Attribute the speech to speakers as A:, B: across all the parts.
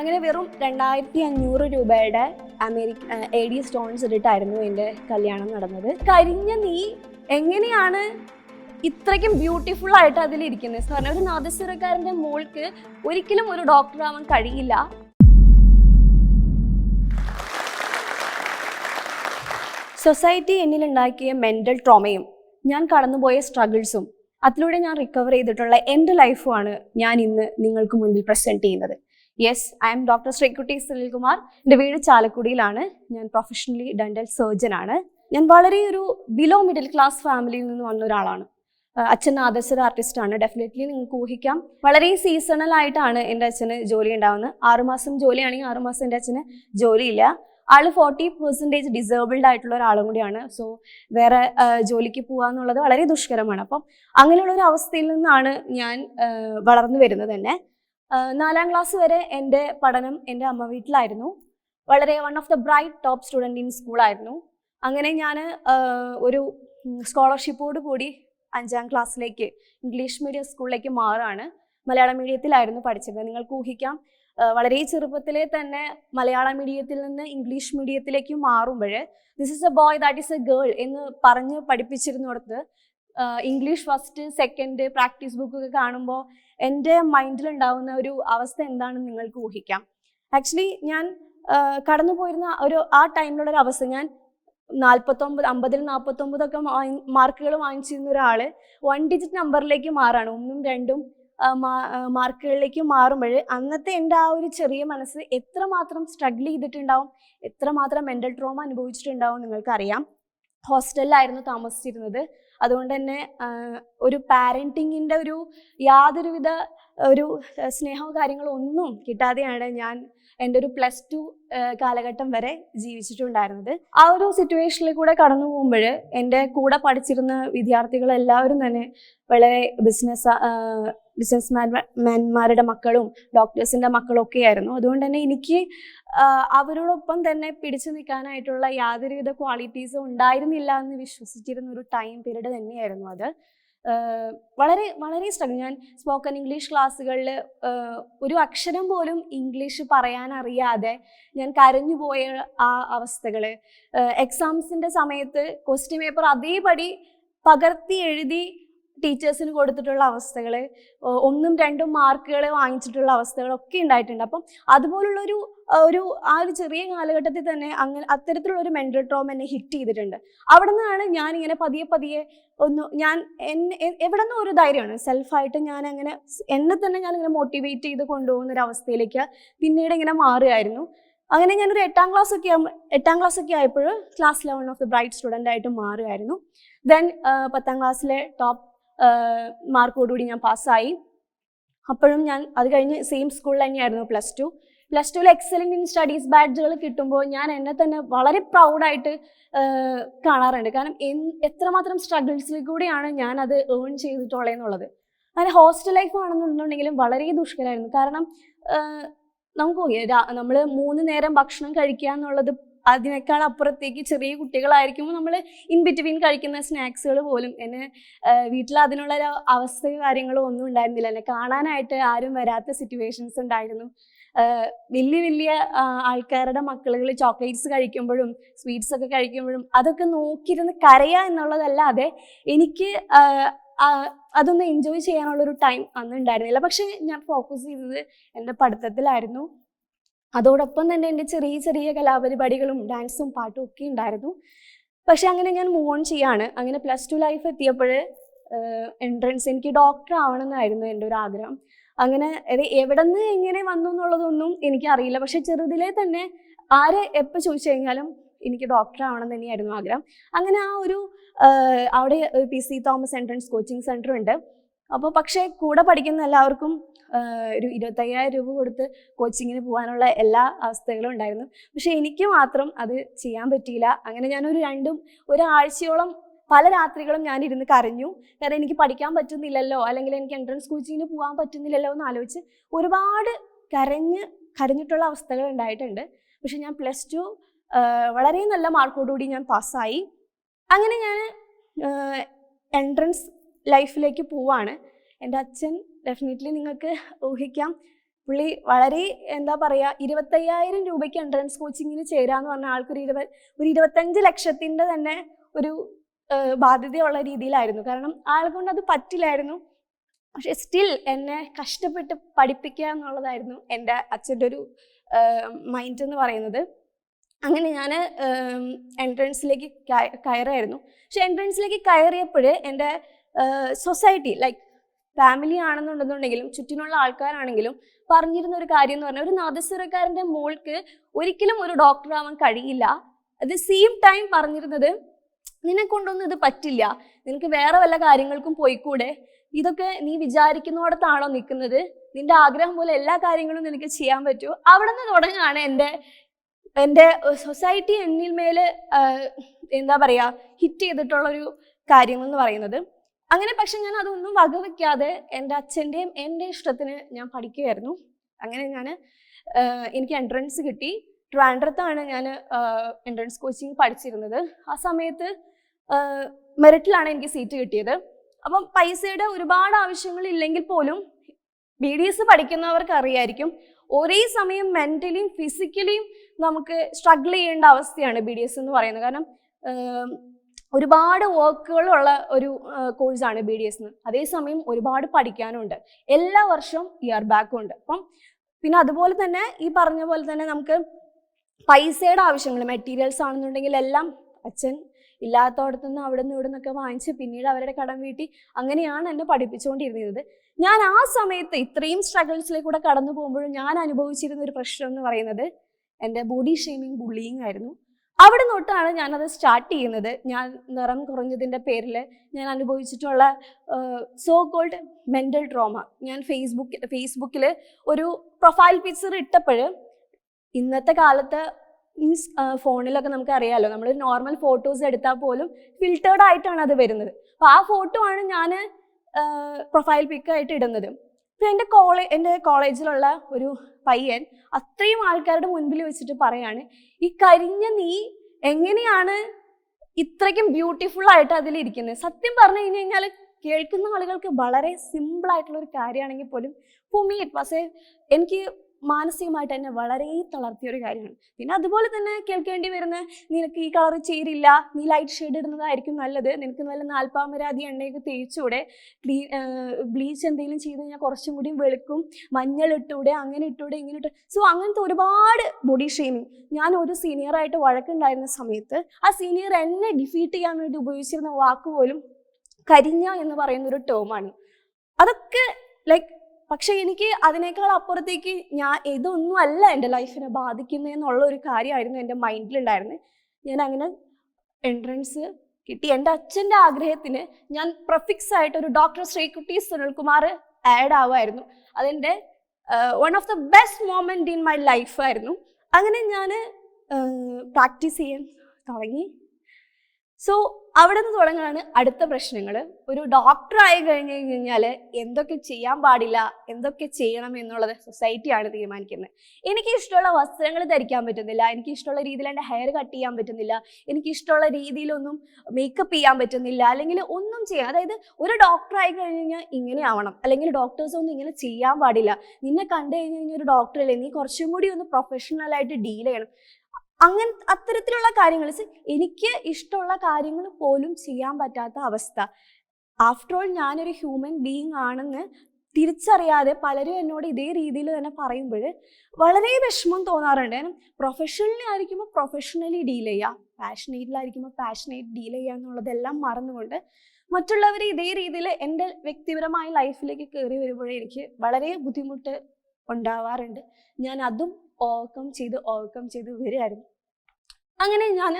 A: അങ്ങനെ വെറും രണ്ടായിരത്തി അഞ്ഞൂറ് രൂപയുടെ അമേരിക്ക എ ഡി സ്റ്റോൺസ് ഇട്ടിട്ടായിരുന്നു എന്റെ കല്യാണം നടന്നത്. കരിഞ്ഞ നീ എങ്ങനെയാണ് ഇത്രയ്ക്കും ബ്യൂട്ടിഫുൾ ആയിട്ട് അതിലിരിക്കുന്നത് പറഞ്ഞാൽ ഒരു നാദസ്വരക്കാരന്റെ മോൾക്ക് ഒരിക്കലും ഒരു ഡോക്ടർ ആവാൻ കഴിയില്ല. സൊസൈറ്റി എന്നിലുണ്ടാക്കിയ മെന്റൽ ട്രോമയും ഞാൻ കടന്നുപോയ സ്ട്രഗിൾസും അതിലൂടെ ഞാൻ റിക്കവർ ചെയ്തിട്ടുള്ള എന്റെ ലൈഫുമാണ് ഞാൻ ഇന്ന് നിങ്ങൾക്ക് മുന്നിൽ പ്രസന്റ് ചെയ്യുന്നത്. Yes I'm doctor Sreekutty Sunilkumar എന്റെ വീട് ചാലക്കുടിയിലാണ്. ഞാൻ പ്രൊഫഷണലി ഡെന്റൽ സർജൻ ആണ്. ഞാൻ വളരെ ഒരു ബിലോ മിഡിൽ ക്ലാസ് ഫാമിലിയിൽ നിന്ന് വന്ന ഒരാളാണ്. അച്ഛൻ ആദർശര ആർട്ടിസ്റ്റ് ആണ്. ഡെഫിനറ്റ്ലി നിങ്ങൾക്ക് ഊഹിക്കാം. വളരെ സീസണൽ ആയിട്ടാണ് എന്റെ അച്ഛന് ജോലി ഉണ്ടാവുന്നത്. ആറുമാസം ജോലിയാണെങ്കിൽ ആറുമാസം എന്റെ അച്ഛന് ജോലിയില്ല ആൾ ഫോർട്ടി പെർസെന്റേജ് ഡിസേബിൾഡ് ആയിട്ടുള്ള ഒരാളും കൂടിയാണ്. സോ വേറെ ജോലിക്ക് പോകുക എന്നുള്ളത് വളരെ ദുഷ്കരമാണ്. അപ്പം അങ്ങനെയുള്ള ഒരു അവസ്ഥയിൽ നിന്നാണ് ഞാൻ വളർന്നു വരുന്നത് തന്നെ. നാലാം ക്ലാസ് വരെ എന്റെ പഠനം എന്റെ അമ്മ വീട്ടിലായിരുന്നു. വളരെ one of the bright top student in സ്കൂളായിരുന്നു അങ്ങനെ ഞാൻ ഒരു സ്കോളർഷിപ്പോട് കൂടി അഞ്ചാം ക്ലാസ്സിലേക്ക് ഇംഗ്ലീഷ് മീഡിയം സ്കൂളിലേക്ക് മാറാണ്. മലയാളം മീഡിയത്തിലായിരുന്നു പഠിച്ചത്. നിങ്ങൾക്ക് ഊഹിക്കാം. വളരെ ചെറുപ്പത്തിലെ തന്നെ മലയാളം മീഡിയത്തിൽ നിന്ന് ഇംഗ്ലീഷ് മീഡിയത്തിലേക്ക് മാറുമ്പോൾ this is a boy that is a girl എന്ന് പറഞ്ഞ് പഠിപ്പിച്ചിരുന്നിടത്ത് English first second practice book ഒക്കെ കാണുമ്പോൾ എന്റെ മൈൻഡിൽ ഉണ്ടാവുന്ന ഒരു അവസ്ഥ എന്താണെന്ന് നിങ്ങൾക്ക് ഊഹിക്കാം. ആക്ച്വലി ഞാൻ കടന്നു പോയിരുന്ന ഒരു ആ ടൈമിലുള്ള ഒരു അവസ്ഥ ഞാൻ നാൽപ്പത്തൊമ്പത് അമ്പതിൽ നാൽപ്പത്തൊമ്പതൊക്കെ മാർക്കുകൾ വാങ്ങിച്ചിരുന്ന ഒരാൾ വൺ ഡിജിറ്റ് നമ്പറിലേക്ക് മാറാണ്. ഒന്നും രണ്ടും മാർക്കുകളിലേക്ക് മാറുമ്പോൾ അന്നത്തെ എന്റെ ആ ഒരു ചെറിയ മനസ്സ് എത്രമാത്രം സ്ട്രഗിൾ ചെയ്തിട്ടുണ്ടാവും എത്രമാത്രം മെന്റൽ ട്രോമ അനുഭവിച്ചിട്ടുണ്ടാവും നിങ്ങൾക്കറിയാം. ഹോസ്റ്റലിലായിരുന്നു താമസിച്ചിരുന്നത്. അതുകൊണ്ട് തന്നെ ഒരു പാരന്റിങ്ങിന്റെ ഒരു യാതൊരുവിധ ഒരു സ്നേഹവും കാര്യങ്ങളോ ഒന്നും കിട്ടാതെയാണ് ഞാൻ എന്റെ ഒരു പ്ലസ് ടു കാലഘട്ടം വരെ ജീവിച്ചിട്ടുണ്ടായിരുന്നത്. ആ ഒരു സിറ്റുവേഷനിൽ കൂടെ കടന്നു പോകുമ്പോൾ എന്റെ കൂടെ പഠിച്ചിരുന്ന വിദ്യാർത്ഥികളെല്ലാവരും തന്നെ വളരെ ബിസിനസ് ബിസിനസ് മാൻമാരുടെ മക്കളും ഡോക്ടേഴ്സിന്റെ മക്കളും ഒക്കെ ആയിരുന്നു അതുകൊണ്ട് തന്നെ എനിക്ക് അവരോടൊപ്പം തന്നെ പിടിച്ചു നിൽക്കാനായിട്ടുള്ള യാതൊരുവിധ ക്വാളിറ്റീസും ഉണ്ടായിരുന്നില്ല എന്ന് വിശ്വസിച്ചിരുന്ന ഒരു ടൈം പീരീഡ് തന്നെയായിരുന്നു അത്. വളരെ വളരെ സ്ട്രഗിൾ ഞാൻ സ്പോക്കൺ ഇംഗ്ലീഷ് ക്ലാസ്സുകളിൽ ഒരു അക്ഷരം പോലും ഇംഗ്ലീഷ് പറയാൻ അറിയാതെ ഞാൻ കരഞ്ഞു പോയ ആ അവസ്ഥകൾ എക്സാംസിന്റെ സമയത്ത് ക്വസ്റ്റ്യൻ പേപ്പർ അതേപടി പകർത്തി എഴുതി ടീച്ചേഴ്സിന് കൊടുത്തിട്ടുള്ള അവസ്ഥകൾ ഒന്നും രണ്ടും മാർക്കുകൾ വാങ്ങിച്ചിട്ടുള്ള അവസ്ഥകളൊക്കെ ഉണ്ടായിട്ടുണ്ട്. അപ്പം അതുപോലുള്ളൊരു ഒരു ആ ഒരു ചെറിയ കാലഘട്ടത്തിൽ തന്നെ അങ്ങനെ അത്തരത്തിലുള്ള ഒരു മെന്റൽ ട്രോം എന്നെ ഹിറ്റ് ചെയ്തിട്ടുണ്ട്. അവിടെ നിന്നാണ് ഞാൻ ഇങ്ങനെ പതിയെ പതിയെ ഒന്ന് ഞാൻ എന്നെ എവിടെ നിന്നും ഒരു ധൈര്യമാണ്. സെൽഫായിട്ട് ഞാൻ അങ്ങനെ എന്നെ തന്നെ ഞാൻ ഇങ്ങനെ മോട്ടിവേറ്റ് ചെയ്ത് കൊണ്ടുപോകുന്ന ഒരു അവസ്ഥയിലേക്ക് പിന്നീട് ഇങ്ങനെ മാറുകയായിരുന്നു. അങ്ങനെ ഞാനൊരു എട്ടാം ക്ലാസ് ഒക്കെ ആകുമ്പോൾ എട്ടാം ക്ലാസ് ഒക്കെ ആയപ്പോൾ class eleven of the bright student ആയിട്ട് മാറുകയായിരുന്നു. ദെൻ പത്താം ക്ലാസ്സിലെ ടോപ്പ് മാർക്കോടുകൂടി ഞാൻ പാസ്സായി. അപ്പോഴും ഞാൻ അത് കഴിഞ്ഞ് സെയിം സ്കൂളിൽ തന്നെയായിരുന്നു പ്ലസ് ടു പ്ലസ് ടുവിൽ എക്സലന്റ് ഇൻ സ്റ്റഡീസ് ബാഡ്ജുകൾ കിട്ടുമ്പോൾ ഞാൻ എന്നെ തന്നെ വളരെ പ്രൗഡായിട്ട് കാണാറുണ്ട്. കാരണം എത്രമാത്രം സ്ട്രഗിൾസിൽ കൂടിയാണ് ഞാൻ അത് ഏൺ ചെയ്തിട്ടുള്ളത് എന്നുള്ളത്. അങ്ങനെ ഹോസ്റ്റൽ ലൈഫ് ആണെന്നുണ്ടെങ്കിലും വളരെ ദുഷ്കരമായിരുന്നു. കാരണം നമുക്ക് നമ്മൾ മൂന്ന് നേരം ഭക്ഷണം കഴിക്കുക എന്നുള്ളത് അതിനേക്കാൾ അപ്പുറത്തേക്ക് ചെറിയ കുട്ടികളായിരിക്കുമ്പോൾ നമ്മൾ ഇൻ ബിറ്റ്വീൻ കഴിക്കുന്ന സ്നാക്സുകൾ പോലും എന്നെ വീട്ടിൽ അതിനുള്ള ഒരു അവസ്ഥയോ കാര്യങ്ങളോ ഒന്നും ഉണ്ടായിരുന്നില്ല. എന്നെ കാണാനായിട്ട് ആരും വരാത്ത സിറ്റുവേഷൻസ് ഉണ്ടായിരുന്നു. വലിയ വലിയ ആൾക്കാരുടെ മക്കളുകൾ ചോക്ലേറ്റ്സ് കഴിക്കുമ്പോഴും സ്വീറ്റ്സ് ഒക്കെ കഴിക്കുമ്പോഴും അതൊക്കെ നോക്കിയിരുന്ന് കരയുക എന്നുള്ളതല്ലാതെ എനിക്ക് അതൊന്ന് എൻജോയ് ചെയ്യാനുള്ളൊരു ടൈം അന്ന് ഉണ്ടായിരുന്നില്ല. പക്ഷെ ഞാൻ ഫോക്കസ് ചെയ്തത് എന്റെ പഠിത്തത്തിലായിരുന്നു. അതോടൊപ്പം തന്നെ എന്റെ ചെറിയ ചെറിയ കലാപരിപാടികളും ഡാൻസും പാട്ടും ഒക്കെ ഉണ്ടായിരുന്നു. പക്ഷെ അങ്ങനെ ഞാൻ മൂവ് ഓൺ ചെയ്യാണ്. അങ്ങനെ പ്ലസ് ടു ലൈഫ് എത്തിയപ്പോൾ എൻട്രൻസ് എനിക്ക് ഡോക്ടർ ആവണമെന്നായിരുന്നു എന്റെ ഒരു ആഗ്രഹം. അങ്ങനെ അത് എവിടെ നിന്ന് എങ്ങനെ വന്നു എന്നുള്ളതൊന്നും എനിക്കറിയില്ല. പക്ഷെ ചെറുതിലെ തന്നെ ആര് എപ്പോൾ ചോദിച്ചു കഴിഞ്ഞാലും എനിക്ക് ഡോക്ടർ ആവണം തന്നെയായിരുന്നു ആഗ്രഹം. അങ്ങനെ ആ ഒരു അവിടെ P C Thomas entrance coaching centre ഉണ്ട്. അപ്പോൾ പക്ഷേ കൂടെ പഠിക്കുന്ന എല്ലാവർക്കും ഒരു ഇരുപത്തയ്യായിരം രൂപ കൊടുത്ത് കോച്ചിങ്ങിന് പോകാനുള്ള എല്ലാ അവസ്ഥകളും ഉണ്ടായിരുന്നു. പക്ഷേ എനിക്ക് മാത്രം അത് ചെയ്യാൻ പറ്റിയില്ല. അങ്ങനെ ഞാനൊരു രണ്ടും ഒരാഴ്ചയോളം പല രാത്രികളും ഞാൻ ഇരുന്ന് കരഞ്ഞു. കാരണം എനിക്ക് പഠിക്കാൻ പറ്റുന്നില്ലല്ലോ അല്ലെങ്കിൽ എനിക്ക് എൻട്രൻസ് കോച്ചിങ്ങിന് പോകാൻ പറ്റുന്നില്ലല്ലോ എന്ന് ആലോചിച്ച് ഒരുപാട് കരഞ്ഞ് കരഞ്ഞിട്ടുള്ള അവസ്ഥകൾ ഉണ്ടായിട്ടുണ്ട്. പക്ഷെ ഞാൻ പ്ലസ് ടു വളരെ നല്ല മാർക്കോടുകൂടി ഞാൻ പാസ്സായി അങ്ങനെ ഞാൻ എൻട്രൻസ് ലൈഫിലേക്ക് പോവാണ്. എന്റെ അച്ഛൻ ഡെഫിനറ്റ്ലി നിങ്ങൾക്ക് ഊഹിക്കാം. പുള്ളി വളരെ എന്താ പറയുക ഇരുപത്തയ്യായിരം രൂപയ്ക്ക് എൻട്രൻസ് കോച്ചിങ്ങിന് ചേരാന്ന് പറഞ്ഞ ആൾക്കൊരു ഇരുപത് ഒരു ഇരുപത്തഞ്ച് ലക്ഷത്തിന്റെ തന്നെ ഒരു ബാധ്യതയുള്ള രീതിയിലായിരുന്നു. കാരണം ആൾക്കൊണ്ട് അത് പറ്റില്ലായിരുന്നു. പക്ഷെ സ്റ്റിൽ എന്നെ കഷ്ടപ്പെട്ട് പഠിപ്പിക്കുക എന്നുള്ളതായിരുന്നു എന്റെ അച്ഛന്റെ ഒരു മൈൻഡ് എന്ന് പറയുന്നത്. അങ്ങനെ ഞാൻ എൻട്രൻസിലേക്ക് കയറായിരുന്നു. പക്ഷെ എൻട്രൻസിലേക്ക് കയറിയപ്പോഴേ എന്റെ സൊസൈറ്റി ലൈക്ക് ഫാമിലി ആണെന്നുണ്ടെന്നുണ്ടെങ്കിലും ചുറ്റിനുള്ള ആൾക്കാരാണെങ്കിലും പറഞ്ഞിരുന്ന ഒരു കാര്യം എന്ന് പറഞ്ഞാൽ ഒരു നാദസ്വരക്കാരന്റെ മോൾക്ക് ഒരിക്കലും ഒരു ഡോക്ടർ ആവാൻ കഴിയില്ല. അറ്റ് ദ സെയിം ടൈം പറഞ്ഞിരുന്നത് നിന്നെ കൊണ്ടൊന്നും ഇത് പറ്റില്ല. നിനക്ക് വേറെ വല്ല കാര്യങ്ങൾക്കും പോയിക്കൂടെ? ഇതൊക്കെ നീ വിചാരിക്കുന്നിടത്താണോ നിൽക്കുന്നത്? നിന്റെ ആഗ്രഹം പോലെ എല്ലാ കാര്യങ്ങളും നിനക്ക് ചെയ്യാൻ പറ്റുമോ അവിടെ നിന്ന് തുടങ്ങുകയാണ് എന്റെ എന്റെ സൊസൈറ്റി എന്നിൽ മേൽ എന്താ പറയുക ഹിറ്റ് ചെയ്തിട്ടുള്ളൊരു കാര്യം എന്ന് പറയുന്നത്. അങ്ങനെ പക്ഷെ ഞാൻ അതൊന്നും വകവെക്കാതെ എന്റെ അച്ഛന്റെയും എന്റെ ഇഷ്ടത്തിന് ഞാൻ പഠിക്കുകയായിരുന്നു. അങ്ങനെ ഞാൻ എനിക്ക് എൻട്രൻസ് കിട്ടി. ട്രാൻഡ്രത്താണ് ഞാൻ എൻട്രൻസ് കോച്ചിങ് പഠിച്ചിരുന്നത്. ആ സമയത്ത് മെറിറ്റിലാണ് എനിക്ക് സീറ്റ് കിട്ടിയത്. അപ്പം പൈസയുടെ ഒരുപാട് ആവശ്യങ്ങൾ ഇല്ലെങ്കിൽ പോലും ബി ഡി എസ് പഠിക്കുന്നവർക്ക് അറിയായിരിക്കും ഒരേ സമയം മെന്റലിയും ഫിസിക്കലിയും നമുക്ക് സ്ട്രഗിൾ ചെയ്യേണ്ട അവസ്ഥയാണ് ബി ഡി എസ് എന്ന് പറയുന്നത്. കാരണം ഒരുപാട് വർക്കുകളുള്ള ഒരു കോഴ്സാണ് ബി ഡി എസ് എന്ന് അതേസമയം ഒരുപാട് പഠിക്കാനുണ്ട്. എല്ലാ വർഷവും ഇയർ ബാക്കും ഉണ്ട്. അപ്പം പിന്നെ അതുപോലെ തന്നെ ഈ പറഞ്ഞ പോലെ തന്നെ നമുക്ക് പൈസയുടെ ആവശ്യങ്ങൾ മെറ്റീരിയൽസ് ആണെന്നുണ്ടെങ്കിൽ എല്ലാം അച്ഛൻ ഇല്ലാത്തടത്തു നിന്ന് അവിടെ നിന്ന് ഇവിടെ നിന്നൊക്കെ വാങ്ങിച്ച് പിന്നീട് അവരുടെ കടം വീട്ടി അങ്ങനെയാണ് എന്നെ പഠിപ്പിച്ചുകൊണ്ടിരുന്നത്. ഞാൻ ആ സമയത്ത് ഇത്രയും സ്ട്രഗിൾസിലേക്കൂടെ കടന്നു പോകുമ്പോഴും ഞാൻ അനുഭവിച്ചിരുന്ന ഒരു പ്രശ്നം എന്ന് പറയുന്നത് എന്റെ ബോഡി ഷെയ്മിങ് ബുള്ളിങ് ആയിരുന്നു. അവിടെ തൊട്ടാണ് ഞാനത് സ്റ്റാർട്ട് ചെയ്യുന്നത്. ഞാൻ നിറം കുറഞ്ഞതിന്റെ പേരിൽ ഞാൻ അനുഭവിച്ചിട്ടുള്ള സോ കോൾഡ് മെന്റൽ ട്രോമ ഞാൻ ഫേസ്ബുക്ക് ഫേസ്ബുക്കിൽ ഒരു പ്രൊഫൈൽ പിക്ചർ ഇട്ടപ്പോൾ ഇന്നത്തെ കാലത്ത് മീൻസ് ഫോണിലൊക്കെ നമുക്ക് അറിയാമല്ലോ നമ്മൾ നോർമൽ ഫോട്ടോസ് എടുത്താൽ പോലും ഫിൽറ്റേർഡ് ആയിട്ടാണ് അത് വരുന്നത്. അപ്പോൾ ആ ഫോട്ടോ ആണ് ഞാൻ പ്രൊഫൈൽ പിക്കായിട്ട് ഇടുന്നത്. ഇപ്പം എന്റെ കോളേജ് എന്റെ കോളേജിലുള്ള ഒരു പയ്യൻ അത്രയും ആൾക്കാരുടെ മുൻപിൽ വെച്ചിട്ട് പറയാണ് ഈ കരിഞ്ഞ നീ എങ്ങനെയാണ് ഇത്രയ്ക്കും ബ്യൂട്ടിഫുൾ ആയിട്ട് അതിലിരിക്കുന്നത് സത്യം പറഞ്ഞു കഴിഞ്ഞു കഴിഞ്ഞാൽ കേൾക്കുന്ന ആളുകൾക്ക് വളരെ സിമ്പിൾ ആയിട്ടുള്ള ഒരു കാര്യമാണെങ്കിൽ പോലും for me it was a എനിക്ക് മാനസികമായിട്ട് തന്നെ വളരെ തളർത്തിയ ഒരു കാര്യമാണ്. പിന്നെ അതുപോലെ തന്നെ കേൾക്കേണ്ടി വരുന്ന നിനക്ക് ഈ കളർ ചേരില്ല നീ ലൈറ്റ് ഷെയ്ഡ് ഇടുന്നതായിരിക്കും നല്ലത്. നിനക്ക് നല്ല നാൽപ്പാമരാതി എണ്ണയൊക്കെ തേച്ചുകൂടെ ക്ലീ ബ്ലീച്ച് എന്തെങ്കിലും ചെയ്ത് കഴിഞ്ഞാൽ കുറച്ചും കൂടി വെളുക്കും മഞ്ഞൾ ഇട്ടൂടെ അങ്ങനെ ഇട്ടൂടെ ഇങ്ങനെ ഇട്ട് സോ അങ്ങനത്തെ ഒരുപാട് ബോഡി ഷെയ്മിങ് ഞാൻ ഒരു സീനിയറായിട്ട് വഴക്കുണ്ടായിരുന്ന സമയത്ത് ആ സീനിയർ എന്നെ ഡിഫീറ്റ് ചെയ്യാൻ വേണ്ടി ഉപയോഗിച്ചിരുന്ന വാക്ക് പോലും കരിഞ്ഞ എന്ന് പറയുന്ന ഒരു ടേമാണ് അതൊക്കെ ലൈക്ക് പക്ഷെ എനിക്ക് അതിനേക്കാൾ അപ്പുറത്തേക്ക് ഞാൻ ഇതൊന്നും അല്ല എന്റെ ലൈഫിനെ ബാധിക്കുന്നതെന്നുള്ള ഒരു കാര്യമായിരുന്നു എന്റെ മൈൻഡിലുണ്ടായിരുന്നത് ഞാൻ അങ്ങനെ എൻട്രൻസ് കിട്ടി. എന്റെ അച്ഛന്റെ ആഗ്രഹത്തിന് ഞാൻ പ്രഫിക്സ് ആയിട്ട് ഒരു ഡോക്ടർ ശ്രീകുട്ടി സുനിൽകുമാർ ആഡ് ആവുമായിരുന്നു. അതെന്റെ one of the best moment in my ലൈഫായിരുന്നു അങ്ങനെ ഞാൻ പ്രാക്ടീസ് ചെയ്യാൻ തുടങ്ങി. സോ അവിടെ നിന്ന് തുടങ്ങുകയാണ് അടുത്ത പ്രശ്നങ്ങൾ. ഒരു ഡോക്ടർ ആയി കഴിഞ്ഞു കഴിഞ്ഞാൽ എന്തൊക്കെ ചെയ്യാൻ പാടില്ല എന്തൊക്കെ ചെയ്യണം എന്നുള്ളത് സൊസൈറ്റിയാണ് തീരുമാനിക്കുന്നത്. എനിക്ക് ഇഷ്ടമുള്ള വസ്ത്രങ്ങൾ ധരിക്കാൻ പറ്റുന്നില്ല എനിക്ക് ഇഷ്ടമുള്ള രീതിയിൽ എന്റെ ഹെയർ കട്ട് ചെയ്യാൻ പറ്റുന്നില്ല എനിക്ക് ഇഷ്ടമുള്ള രീതിയിലൊന്നും മേക്കപ്പ് ചെയ്യാൻ പറ്റുന്നില്ല അല്ലെങ്കിൽ ഒന്നും ചെയ്യാം അതായത് ഒരു ഡോക്ടർ ആയി കഴിഞ്ഞ് കഴിഞ്ഞാൽ ഇങ്ങനെ ആവണം അല്ലെങ്കിൽ ഡോക്ടേഴ്സ് ഒന്നും ഇങ്ങനെ ചെയ്യാൻ പാടില്ല. നിന്നെ കണ്ടു കഴിഞ്ഞു കഴിഞ്ഞാൽ ഒരു ഡോക്ടറല്ലേ നീ കുറച്ചും കൂടി ഒന്ന് പ്രൊഫഷണലായിട്ട് ഡീൽ ചെയ്യണം. അങ്ങനെ അത്തരത്തിലുള്ള കാര്യങ്ങൾ എനിക്ക് ഇഷ്ടമുള്ള കാര്യങ്ങൾ പോലും ചെയ്യാൻ പറ്റാത്ത അവസ്ഥ. ആഫ്റ്റർ ഓൾ ഞാനൊരു ഹ്യൂമൻ ബീയിങ് ആണെന്ന് തിരിച്ചറിയാതെ പലരും എന്നോട് ഇതേ രീതിയിൽ തന്നെ പറയുമ്പോൾ വളരെ വിഷമം തോന്നാറുണ്ട്. കാരണം പ്രൊഫഷണലി ആയിരിക്കുമ്പോൾ പ്രൊഫഷണലി ഡീൽ ചെയ്യുക പാഷനേറ്റിലായിരിക്കുമ്പോൾ പാഷനേറ്റ് ഡീൽ ചെയ്യുക എന്നുള്ളതെല്ലാം മറന്നുകൊണ്ട് മറ്റുള്ളവർ ഇതേ രീതിയിൽ എന്റെ വ്യക്തിപരമായ ലൈഫിലേക്ക് കയറി വരുമ്പോഴേ എനിക്ക് വളരെ ബുദ്ധിമുട്ട് ഉണ്ടാവാറുണ്ട്. ഞാൻ അതും ഓവർകം ചെയ്ത് ഓവർകം ചെയ്ത് വരികയായിരുന്നു. അങ്ങനെ ഞാൻ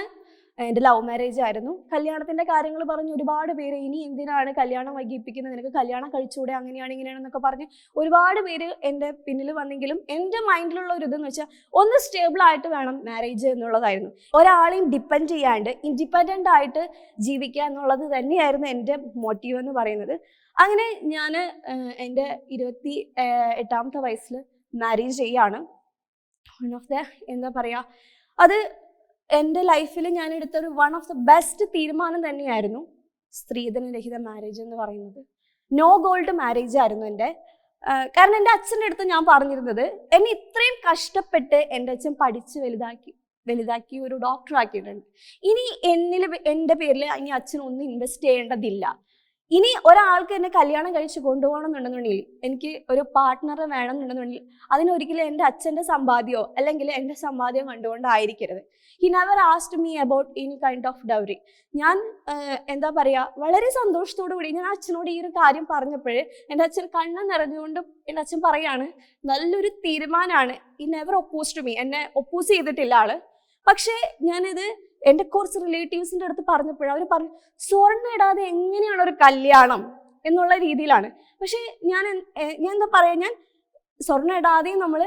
A: എന്റെ ലവ് മാരേജ് ആയിരുന്നു. കല്യാണത്തിന്റെ കാര്യങ്ങൾ പറഞ്ഞ് ഒരുപാട് പേര് ഇനി എന്തിനാണ് കല്യാണം വൈകിപ്പിക്കുന്നത്? നിനക്ക് കല്യാണം കഴിച്ചുകൂടെ? അങ്ങനെയാണ് ഇങ്ങനെയാണെന്നൊക്കെ പറഞ്ഞ് ഒരുപാട് പേര് എന്റെ പിന്നിൽ വന്നെങ്കിലും എന്റെ മൈൻഡിലുള്ള ഒരു ഇതെന്ന് വെച്ചാൽ ഒന്ന് സ്റ്റേബിൾ ആയിട്ട് വേണം മാരേജ് എന്നുള്ളതായിരുന്നു. ഒരാളെയും ഡിപ്പെൻഡ് ചെയ്യാണ്ട് ഇൻഡിപെൻഡന്റ് ആയിട്ട് ജീവിക്കുക എന്നുള്ളത് തന്നെയായിരുന്നു എന്റെ മോട്ടീവ് എന്ന് പറയുന്നത്. അങ്ങനെ ഞാൻ എന്റെ ഇരുപത്തി എട്ടാമത്തെ വയസ്സിൽ മാരേജ് ചെയ്യാണ്. വൺ ഓഫ് ദ എന്താ പറയുക അത് എന്റെ ലൈഫിൽ ഞാൻ എടുത്തൊരു വൺ ഓഫ് ദ ബെസ്റ്റ് തീരുമാനം തന്നെയായിരുന്നു സ്ത്രീധനരഹിത മാരേജ് എന്ന് പറയുന്നത്. നോ ഗോൾഡ് മാരേജ് ആയിരുന്നു എന്റെ. കാരണം എന്റെ അച്ഛന്റെ അടുത്ത് ഞാൻ പറഞ്ഞിരുന്നത് എന്നെ ഇത്രയും കഷ്ടപ്പെട്ട് എന്റെ അച്ഛൻ പഠിച്ച് വലുതാക്കി വലുതാക്കി ഒരു ഡോക്ടർ ആക്കിയിട്ടുണ്ട്. ഇനി എന്നിൽ എന്റെ പേരിൽ ഇനി അച്ഛൻ ഒന്നും ഇൻവെസ്റ്റ് ചെയ്യേണ്ടതില്ല. ഇനി ഒരാൾക്ക് എന്നെ കല്യാണം കഴിച്ച് കൊണ്ടുപോകണം എന്നുണ്ടെന്നുണ്ടെങ്കിൽ എനിക്ക് ഒരു പാർട്ട്ണറെ വേണം എന്നുണ്ടെന്നുണ്ടെങ്കിൽ അതിനൊരിക്കലും എന്റെ അച്ഛന്റെ സമ്പാദ്യമോ അല്ലെങ്കിൽ എന്റെ സമ്പാദ്യം കണ്ടുകൊണ്ടായിരിക്കരുത്. He never asked me about any kind of dowry ഞാൻ എന്താ പറയുക വളരെ സന്തോഷത്തോടു കൂടി ഞാൻ അച്ഛനോട് ഈ ഒരു കാര്യം പറഞ്ഞപ്പോഴേ എന്റെ അച്ഛൻ കണ്ണ് നിറഞ്ഞുകൊണ്ട് എന്റെ അച്ഛൻ പറയാണ് നല്ലൊരു തീരുമാനമാണ് ഈ നെവർ ഒപ്പോസ് ടു മീ എന്നെ ഒപ്പോസ് ചെയ്തിട്ടില്ല ആൾ. പക്ഷേ ഞാനിത് എന്റെ കുറച്ച് റിലേറ്റീവ്സിന്റെ അടുത്ത് പറഞ്ഞപ്പോഴും അവർ പറഞ്ഞു സ്വർണ ഇടാതെ എങ്ങനെയാണ് ഒരു കല്യാണം? എന്നുള്ള രീതിയിലാണ്. പക്ഷേ ഞാൻ ഞാൻ എന്താ പറയാ ഞാൻ സ്വർണ ഇടാതെയും നമ്മൾ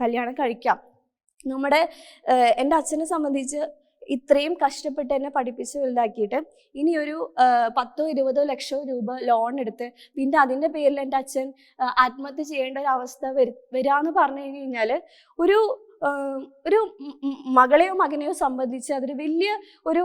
A: കല്യാണം കഴിക്കാം. നമ്മുടെ എന്റെ അച്ഛനെ സംബന്ധിച്ച് ഇത്രയും കഷ്ടപ്പെട്ട് എന്നെ പഠിപ്പിച്ച് വലുതാക്കിയിട്ട് ഇനി ഒരു പത്തോ ഇരുപതോ ലക്ഷോ രൂപ ലോൺ എടുത്ത് പിന്നെ അതിന്റെ പേരിൽ എന്റെ അച്ഛൻ ആത്മഹത്യ ചെയ്യേണ്ട ഒരു അവസ്ഥ വരു വരാന്ന് പറഞ്ഞു കഴിഞ്ഞു കഴിഞ്ഞാൽ ഒരു ഒരു മകളെയോ മകനെയോ സംബന്ധിച്ച് അതൊരു വലിയ ഒരു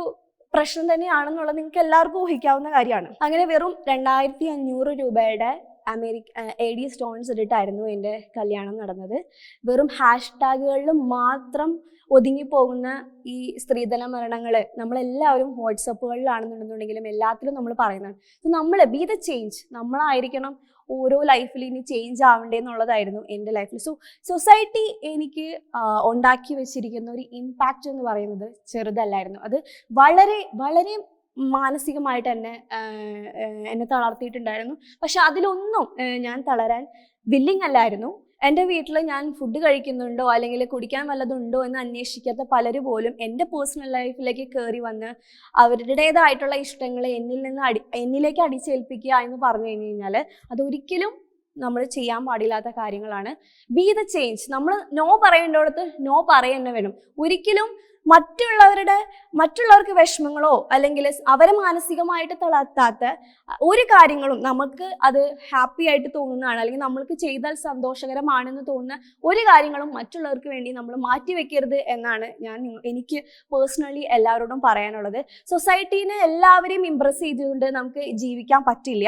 A: പ്രശ്നം തന്നെയാണെന്നുള്ളത് നിങ്ങൾക്ക് എല്ലാവർക്കും ഊഹിക്കാവുന്ന കാര്യമാണ്. അങ്ങനെ വെറും രണ്ടായിരത്തി അഞ്ഞൂറ് രൂപയുടെ അമേരിക്ക എ ഡി സ്റ്റോൺസ് ഇട്ടിട്ടായിരുന്നു എന്റെ കല്യാണം നടന്നത്. വെറും ഹാഷ്ടാഗുകളിൽ മാത്രം ഒതുങ്ങിപ്പോകുന്ന ഈ സ്ത്രീധന മരണങ്ങൾ നമ്മളെല്ലാവരും വാട്സപ്പുകളിലാണെന്നുണ്ടെന്നുണ്ടെങ്കിലും എല്ലാത്തിലും നമ്മൾ പറയുന്നതാണ്. നമ്മൾ ബി ദ ചേഞ്ച് നമ്മളായിരിക്കണം ഓരോ ലൈഫിൽ ഇനി ചേഞ്ച് ആവണ്ടേ എന്നുള്ളതായിരുന്നു എന്റെ ലൈഫിൽ സോ സൊസൈറ്റി എനിക്ക് ഉണ്ടാക്കി വെച്ചിരിക്കുന്ന ഒരു ഇമ്പാക്റ്റ് എന്ന് പറയുന്നത് ചെറുതല്ലായിരുന്നു. അത് വളരെ വളരെ മാനസികമായിട്ട് എന്നെ എന്നെ തളർത്തിയിട്ടുണ്ടായിരുന്നു. പക്ഷെ അതിലൊന്നും ഞാൻ തളരാൻ വില്ലിങ് അല്ലായിരുന്നു. എന്റെ വീട്ടിൽ ഞാൻ ഫുഡ് കഴിക്കുന്നുണ്ടോ അല്ലെങ്കിൽ കുടിക്കാൻ വല്ലതുണ്ടോ എന്ന് അന്വേഷിക്കാത്ത പലരും പോലും എന്റെ പേഴ്സണൽ ലൈഫിലേക്ക് കയറി വന്ന് അവരുടേതായിട്ടുള്ള ഇഷ്ടങ്ങളെ എന്നിൽ നിന്ന് അടി എന്നിലേക്ക് അടിച്ചേൽപ്പിക്കുക എന്ന് പറഞ്ഞു കഴിഞ്ഞു കഴിഞ്ഞാൽ അതൊരിക്കലും നമ്മൾ ചെയ്യാൻ പാടില്ലാത്ത കാര്യങ്ങളാണ്. ബി ദ ചേഞ്ച് നമ്മൾ നോ പറയേണ്ടടുത്ത് നോ പറയേണ്ട വേണം ഒരിക്കലും മറ്റുള്ളവരുടെ മറ്റുള്ളവർക്ക് വിഷമങ്ങളോ അല്ലെങ്കിൽ അവരെ മാനസികമായിട്ട് തളർത്താത്ത ഒരു കാര്യങ്ങളും നമുക്ക് അത് ഹാപ്പി ആയിട്ട് തോന്നുന്നതാണ്. അല്ലെങ്കിൽ നമ്മൾക്ക് ചെയ്താൽ സന്തോഷകരമാണെന്ന് തോന്നുന്ന ഒരു കാര്യങ്ങളും മറ്റുള്ളവർക്ക് വേണ്ടി നമ്മൾ മാറ്റിവെക്കരുത് എന്നാണ് ഞാൻ എനിക്ക് പേഴ്സണലി എല്ലാവരോടും പറയാനുള്ളത്. സൊസൈറ്റീനെ എല്ലാവരെയും ഇമ്പ്രസ് ചെയ്തുകൊണ്ട് നമുക്ക് ജീവിക്കാൻ പറ്റില്ല.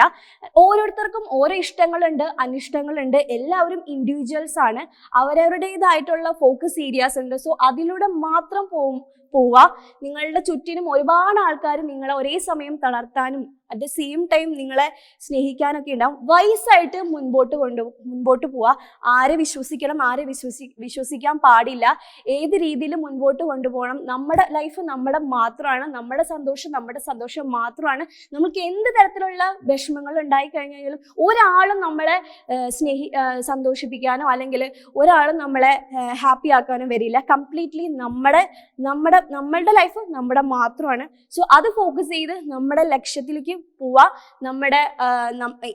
A: ഓരോരുത്തർക്കും ഓരോ ഇഷ്ടങ്ങളുണ്ട് അനിഷ്ടങ്ങളുണ്ട്. എല്ലാവരും ഇൻഡിവിജ്വൽസ് ആണ്. അവരവരുടേതായിട്ടുള്ള ഫോക്കസ് ഏരിയാസ് ഉണ്ട്. സോ അതിലൂടെ മാത്രം പോവും പോവുക നിങ്ങളുടെ ചുറ്റിനും ഒരുപാട് ആൾക്കാർ നിങ്ങളെ ഒരേ സമയം തളർത്താനും അറ്റ് ദ സെയിം ടൈം നിങ്ങളെ സ്നേഹിക്കാനൊക്കെ ഉണ്ടാവും. വയസ്സായിട്ട് മുൻപോട്ട് കൊണ്ട് മുൻപോട്ട് പോവുക ആരെ വിശ്വസിക്കണം ആരെ വിശ്വസി വിശ്വസിക്കാൻ പാടില്ല. ഏത് രീതിയിൽ മുൻപോട്ട് കൊണ്ടുപോകണം നമ്മുടെ ലൈഫ് നമ്മുടെ മാത്രമാണ് നമ്മുടെ സന്തോഷം നമ്മുടെ സന്തോഷം മാത്രമാണ്. നമുക്ക് എന്ത് തരത്തിലുള്ള വിഷമങ്ങൾ ഉണ്ടായി കഴിഞ്ഞാലും ഒരാളും നമ്മളെ സ്നേഹി സന്തോഷിപ്പിക്കാനോ അല്ലെങ്കിൽ ഒരാളും നമ്മളെ ഹാപ്പി ആക്കാനോ വരില്ല. കംപ്ലീറ്റ്ലി നമ്മുടെ നമ്മുടെ നമ്മളുടെ ലൈഫ് നമ്മുടെ മാത്രമാണ്. സോ അത് ഫോക്കസ് ചെയ്ത് നമ്മുടെ ലക്ഷ്യത്തിലേക്ക് പോവാ. നമ്മുടെ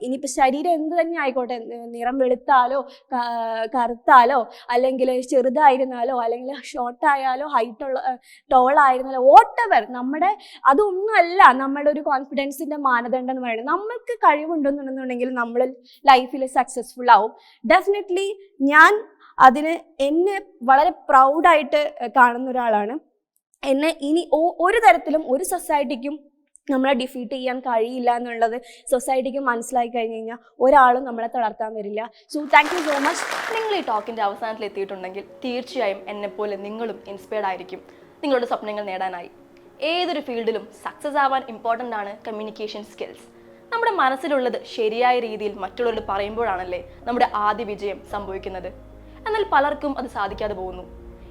A: ഇനിയിപ്പോൾ ശരീരം എന്ത് തന്നെ ആയിക്കോട്ടെ നിറം വെളുത്താലോ കറുത്താലോ അല്ലെങ്കിൽ ചെറുതായിരുന്നാലോ അല്ലെങ്കിൽ ഷോർട്ടായാലോ ഹൈറ്റ് ഉള്ള ടോൾ ആയിരുന്നാലോ വോട്ടെവർ നമ്മുടെ അതൊന്നുമല്ല നമ്മുടെ ഒരു കോൺഫിഡൻസിന്റെ മാനദണ്ഡം എന്ന് പറയുന്നത്. നമ്മൾക്ക് കഴിവുണ്ടെന്നുണ്ടെന്നുണ്ടെങ്കിൽ നമ്മൾ ലൈഫിൽ സക്സസ്ഫുൾ ആവും. ഡെഫിനറ്റ്ലി ഞാൻ അതിന് എന്നെ വളരെ പ്രൗഡായിട്ട് കാണുന്ന ഒരാളാണ്. എന്നെ ഇനി ഒരു തരത്തിലും ഒരു സൊസൈറ്റിക്കും നമ്മളെ ഡിഫീറ്റ് ചെയ്യാൻ കഴിയില്ല എന്നുള്ളത് സൊസൈറ്റിക്ക് മനസ്സിലാക്കി കഴിഞ്ഞ് കഴിഞ്ഞാൽ ഒരാളും നമ്മളെ തളർത്താൻ വരില്ല. So thank you so much
B: നിങ്ങൾ ഈ ടോക്കിന്റെ അവസാനത്തിൽ എത്തിയിട്ടുണ്ടെങ്കിൽ തീർച്ചയായും എന്നെപ്പോലെ നിങ്ങളും ഇൻസ്പയർഡ് ആയിരിക്കും. നിങ്ങളുടെ സ്വപ്നങ്ങൾ നേടാനായി. ഏതൊരു ഫീൽഡിലും സക്സസ് ആവാൻ ഇമ്പോർട്ടന്റ് ആണ് കമ്മ്യൂണിക്കേഷൻ സ്കിൽസ് നമ്മുടെ മനസ്സിലുള്ളത് ശരിയായ രീതിയിൽ മറ്റുള്ളവരോട് പറയുമ്പോഴാണല്ലേ നമ്മുടെ ആദ്യ വിജയം സംഭവിക്കുന്നത്. എന്നാൽ പലർക്കും അത് സാധിക്കാതെ പോകുന്നു.